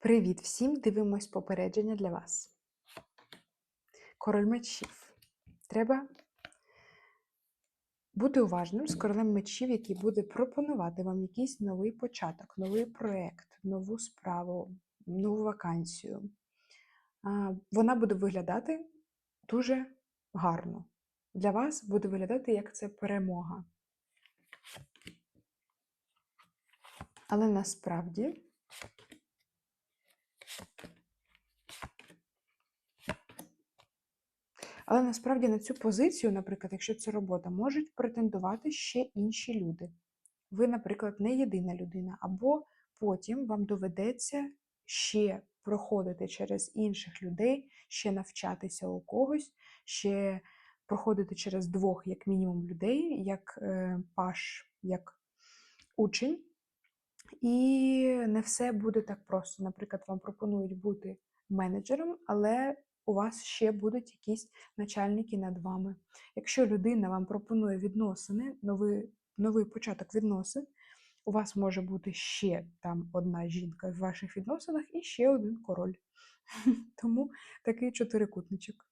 Привіт всім! Дивимось попередження для вас. Король мечів. Треба бути уважним з королем мечів, який буде пропонувати вам якийсь новий початок, новий проєкт, нову справу, нову вакансію. Вона буде виглядати дуже гарно. Для вас буде виглядати як це перемога. Але насправді Але насправді на цю позицію, наприклад, якщо це робота, можуть претендувати ще інші люди. Ви, наприклад, не єдина людина, або потім вам доведеться ще проходити через інших людей, ще навчатися у когось, ще проходити через двох, як мінімум, людей, як е, паш, як учень. І не все буде так просто. Наприклад, вам пропонують бути менеджером, але у вас ще будуть якісь начальники над вами. Якщо людина вам пропонує відносини, новий, новий початок відносин, у вас може бути ще там одна жінка в ваших відносинах і ще один король. Тому такий чотирикутничок.